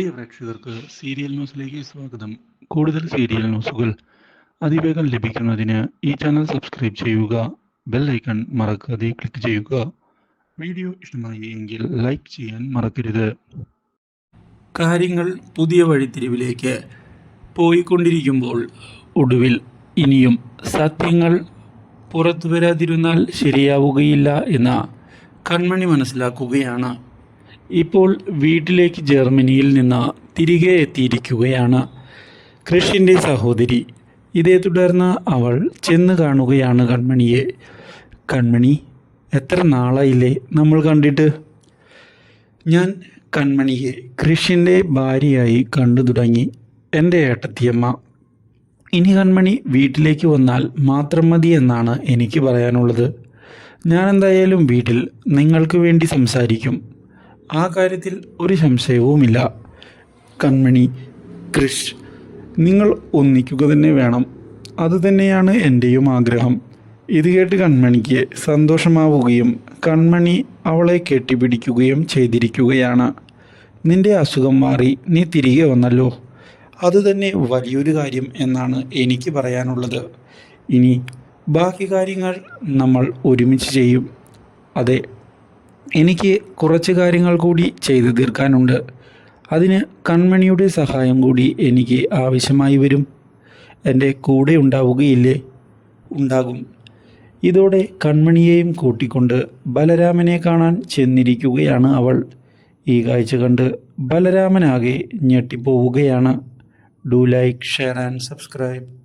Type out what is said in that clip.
പ്രിയ പ്രേക്ഷകർക്ക് സീരിയൽ ന്യൂസിലേക്ക് സ്വാഗതം. കൂടുതൽ സീരിയൽ ന്യൂസുകൾ അതിവേഗം ലഭിക്കുന്നതിന് ഈ ചാനൽ സബ്സ്ക്രൈബ് ചെയ്യുക ബെൽ ഐക്കൺ മറക്കാതെ ക്ലിക്ക് ചെയ്യുക. വീഡിയോ ഇഷ്ടമായി എങ്കിൽ ലൈക്ക് ചെയ്യാൻ മറക്കരുത്. കാര്യങ്ങൾ പുതിയ വഴിത്തിരിവിലേക്ക് പോയിക്കൊണ്ടിരിക്കുമ്പോൾ ഒടുവിൽ ഇനിയും സത്യങ്ങൾ പുറത്തു വരാതിരുന്നാൽ ശരിയാവുകയില്ല എന്ന കൺമണി മനസ്സിലാക്കുകയാണ് ഇപ്പോൾ വീട്ടിലേക്ക് ജർമ്മനിയിൽ നിന്ന് തിരികെ എത്തിയിരിക്കുകയാണ് കൃഷിന്റെ സഹോദരി. ഇതേ തുടർന്ന് അവൾ ചെന്ന് കാണുകയാണ് കൺമണിയെ. കൺമണി എത്ര നാളായില്ലേ നമ്മൾ കണ്ടിട്ട്? ഞാൻ കൺമണിയെ കൃഷിന്റെ ഭാര്യയായി കണ്ടു തുടങ്ങി എന്റെ ഏട്ടത്തിയമ്മ. ഇനി കൺമണി വീട്ടിലേക്ക് വന്നാൽ മാത്രം മതി എന്നാണ് എനിക്ക് പറയാനുള്ളത്. ഞാൻ എന്തായാലും വീട്ടിൽ നിങ്ങൾക്ക് വേണ്ടി സംസാരിക്കും. ആ കാര്യത്തിൽ ഒരു സംശയവുമില്ല. കൺമണി കൃഷ് നിങ്ങൾ ഒന്നിക്കുക തന്നെ വേണം. അതുതന്നെയാണ് എന്റെയും ആഗ്രഹം. ഇത് കേട്ട് കൺമണിക്ക് സന്തോഷമാവുകയും കൺമണി അവളെ കെട്ടിപ്പിടിക്കുകയും ചെയ്തിരിക്കുകയാണ്. നിന്റെ അസുഖം മാറി നീ തിരികെ വന്നല്ലോ. അതുതന്നെ വലിയൊരു കാര്യം എന്നാണ് എനിക്ക് പറയാനുള്ളത്. ഇനി ബാക്കി കാര്യങ്ങൾ നമ്മൾ ഒരുമിച്ച് ചെയ്യും. അതെ എനിക്ക് കുറച്ച് കാര്യങ്ങൾ കൂടി ചെയ്തു തീർക്കാനുണ്ട്. അതിന് കൺമണിയുടെ സഹായം കൂടി എനിക്ക് ആവശ്യമായി വരും. എന്റെ കൂടെ ഉണ്ടാവുകയില്ലേ? ഉണ്ടാകും. ഇതോടെ കൺമണിയെയും കൂട്ടിക്കൊണ്ട് ബലരാമനെ കാണാൻ ചെന്നിരിക്കുകയാണ് അവൾ. ഈ കാഴ്ച കണ്ട് ബലരാമനാകെ ഞെട്ടിപ്പോവുകയാണ്. Do like share and subscribe.